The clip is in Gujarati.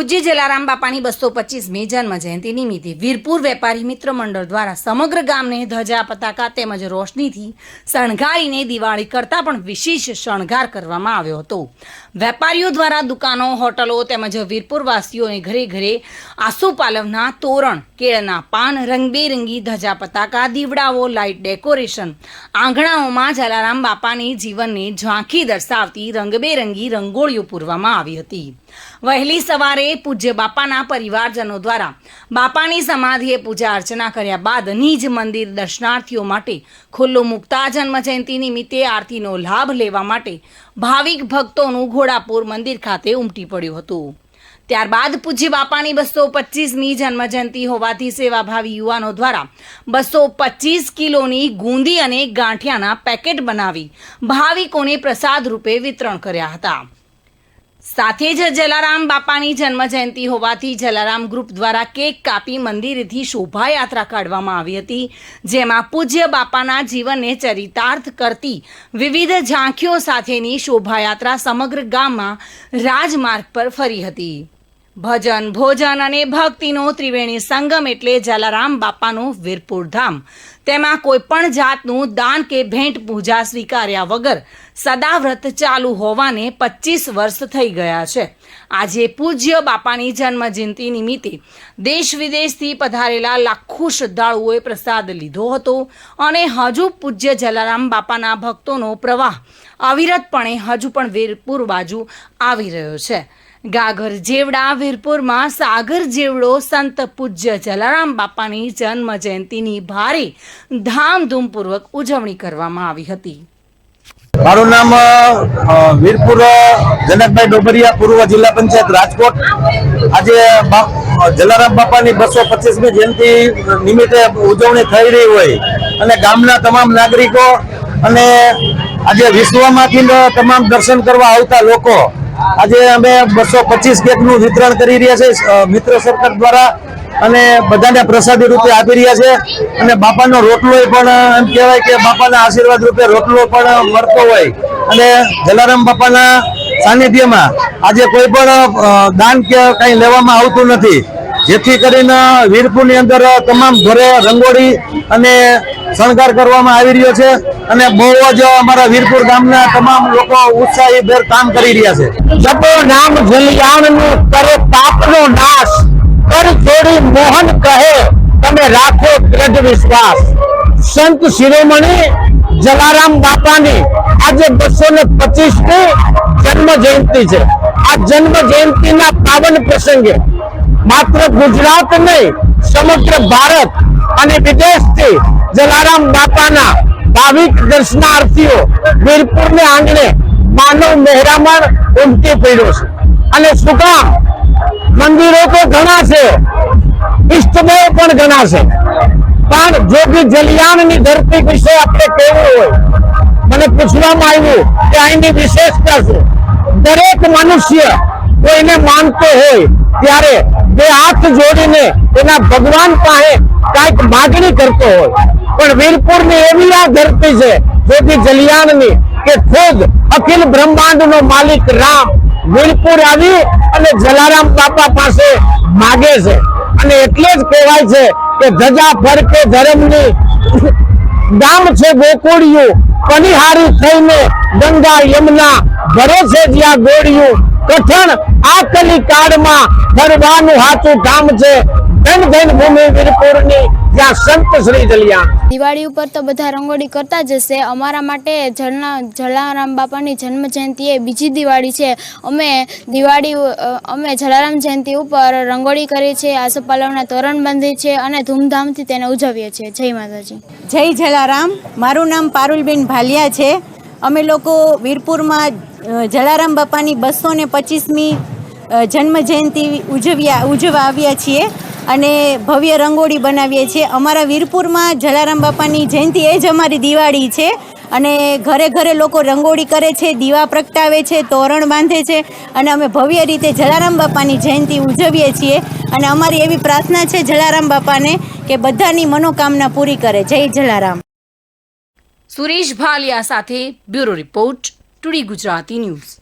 પૂજ્ય જલારામ બાપાની બસો પચીસમી જન્મ જયંતિ નિમિત્તે વીરપુર વેપારી મિત્ર મંડળ દ્વારા સમગ્ર ગામને ધજા, પતાકા તેમજ રોશનીથી શણગારીને દિવાળી કરતાં પણ વિશેષ શણગાર કરવામાં આવ્યો હતો. વેપારીઓ દ્વારા દુકાનો, હોટલો તેમજ વીરપુરવાસીઓને ઘરે ઘરે આસુપાલવના તોરણ, કેળના પાન, રંગબેરંગી ધજા, પતાકા, દીવડાઓ, લાઇટ ડેકોરેશન, આંગણાઓમાં જલારામ બાપાની જીવનને ઝાંખી દર્શાવતી રંગબેરંગી રંગોળીઓ પૂરવામાં આવી હતી. વહેલી સવારે પૂજ્ય બાપાના પરિવારજનો દ્વારા બાપાની સમાધિએ પૂજા અર્ચના કર્યા બાદ નિજ મંદિર દર્શનાર્થીઓ માટે ખુલ્લું મુકતા જન્મજયંતિ નિમિત્તે આરતીનો લાભ લેવા માટે ભાવિક ભક્તોનું ઘોડાપુર મંદિર ખાતે ઉમટી પડ્યું હતું. ત્યારબાદ પૂજ્ય બાપાની બસો પચીસમી જન્મજયંતિ હોવાથી સેવાભાવી યુવાનો દ્વારા બસો પચીસ કિલોની ગુંદી અને ગાંઠિયાના પેકેટ બનાવી ભાવિકોને પ્રસાદ રૂપે વિતરણ કર્યા હતા. સાથે જ જલારામ બાપાની જન્મજયંતિ હોવાથી જલારામ ગ્રુપ દ્વારા કેક કાપી મંદિરેથી શોભાયાત્રા કાઢવામાં આવી હતી, જેમાં પૂજ્ય બાપાના જીવનને ચરિતાર્થ કરતી વિવિધ ઝાંખીઓ સાથેની શોભાયાત્રા સમગ્ર ગામમાં રાજમાર્ગ પર ફરી હતી. ભજન, ભોજન અને ભક્તિનો ત્રિવેણી સંગમ એટલે જલારામ બાપાનું વીરપુર ધામ. તેમાં કોઈ પણ જાતનું દાન કે ભેંટ પૂજા સ્વીકાર્યા વગર સદાવ્રત ચાલુ હોવાને પચીસ વર્ષ થઈ ગયા છે. આજે પૂજ્ય બાપાની જન્મજયંતિ નિમિત્તે દેશ વિદેશથી પધારેલા લાખો શ્રદ્ધાળુઓએ પ્રસાદ લીધો હતો અને હજુ પૂજ્ય જલારામ બાપાના ભક્તોનો પ્રવાહ અવિરતપણે હજુ પણ વીરપુર બાજુ આવી રહ્યો છે. ગાગર જેવડા, વીરપુરમાં સાગર જેવડો સંત પૂજ્ય જલારામ બાપાની જન્મ જયંતિની ભારે ધામધૂમપૂર્વક ઉજવણી કરવામાં આવી હતી. મારું નામ વીરપુર જનકભાઈ ડોબરિયા, પૂર્વ જિલ્લા પંચાયત રાજકોટ. આજે જલારામ બાપાની બસો પચીસમી જયંતિ નિમિત્તે ઉજવણી થઈ રહી હોય અને ગામના તમામ નાગરિકો અને આજે વિશ્વમાંથી તમામ દર્શન કરવા આવતા લોકો આજે અમે બસો પચીસ કેકનું વિતરણ કરી રહ્યા છે મિત્ર સરકાર દ્વારા અને બધાને પ્રસાદી રૂપે આપી રહ્યા છે. અને બાપાનો રોટલો પણ એમ કહેવાય કે બાપાના આશીર્વાદ રૂપે રોટલો પણ મળતો હોય. અને જલારામ બાપાના સાનિધ્યમાં આજે કોઈ પણ દાન કે કંઈ લેવામાં આવતું નથી. જેથી કરીને વીરપુરની અંદર તમામ ઘરે રંગોળી અને શણગાર કરવામાં આવી રહ્યો છે અને બહુ જ અમારા વીરપુર ગામના તમામ લોકો ઉત્સાહી ભેર કામ કરી રહ્યા છે. જપો નામ જલિયાણનું કરે પાપનો નાશ, કર જોડી મોહન કહે, તમે રાખો દ્રઢ વિશ્વાસ. સંત શિરોમણી જલારામ બાપાની આજે બસો ને પચીસની જન્મ જયંતિ છે. આ જન્મ જયંતિના પાવન પ્રસંગે માત્ર ગુજરાત નહીં, સમગ્ર ભારત અને વિદેશથી જલારામ બાપાના ભાવિક દર્શનાર્થીઓ વીરપુરને આંગણે માનવ મહેરામણ ઉમટી પડ્યો છે. અને શું કામ મંદિરો તો ઘણા છે ઇષ્ટદેવ પણ ઘણા છે. પણ જો કે જલિયાણની ધરતી વિશે આપણે કહેવું હોય, મને પૂછવામાં આવ્યું કે અહીંની વિશેષતા શું? દરેક મનુષ્ય કોઈને માનતો હોય ત્યારે બે હાથ જોડીને એના ભગવાન પાસે કાંઈક માગણી કરતો હોય. પણ વીરપુરની એવી આ ધરતી છે જોગી જલિયાણની કે ખુદ અખિલ બ્રહ્માંડનો માલિક રામ વીરપુર આવી અને જલારામ બાપા પાસે માગે છે. અને એટલે જ કહેવાય છે કે ધજા ફરકે ધર્મની ગામ છે ગોકુળિયું પનિહારી થઈને ગંગા યમુના ભરે છે જ્યાં ગોળિયું. કઠણ આ કલી કાળમાં ફરવાનું હાચું કામ છે. ધન ધન ભૂમિ વીરપુરની જ્યાં સંત શ્રી જલિયાણ દિવાળી ઉપર તો બધા રંગોળી કરતા જ હશે. અમારા માટે જલના જલારામ બાપાની જન્મ જયંતિ એ બીજી દિવાળી છે. અમે દિવાળી અમે જલારામ જયંતિ ઉપર રંગોળી કરીએ છીએ આસોપાલવના તોરણ બાંધીએ છીએ અને ધૂમધામથી તેને ઉજવીએ છીએ. જય માતાજી. જય જલારામ. મારું નામ પારુલબેન ભાલિયા છે. અમે લોકો વીરપુરમાં જલારામ બાપાની બસો ને પચીસમી જન્મ જયંતિ ઉજવ્યા, ઉજવવા આવ્યા છીએ અને ભવ્ય રંગોળી બનાવીએ છીએ. અમારા વીરપુરમાં જલારામ બાપાની જયંતિ એ જ અમારી દિવાળી છે અને ઘરે ઘરે લોકો રંગોળી કરે છે, દીવા પ્રગટાવે છે, તોરણ બાંધે છે અને અમે ભવ્ય રીતે જલારામ બાપાની જયંતિ ઉજવીએ છીએ અને અમારી એવી પ્રાર્થના છે જલારામ બાપાને કે બધાની મનોકામના પૂરી કરે. જય જલારામ. સુરેશ ભાલિયા સાથે bureau report today Gujarati news.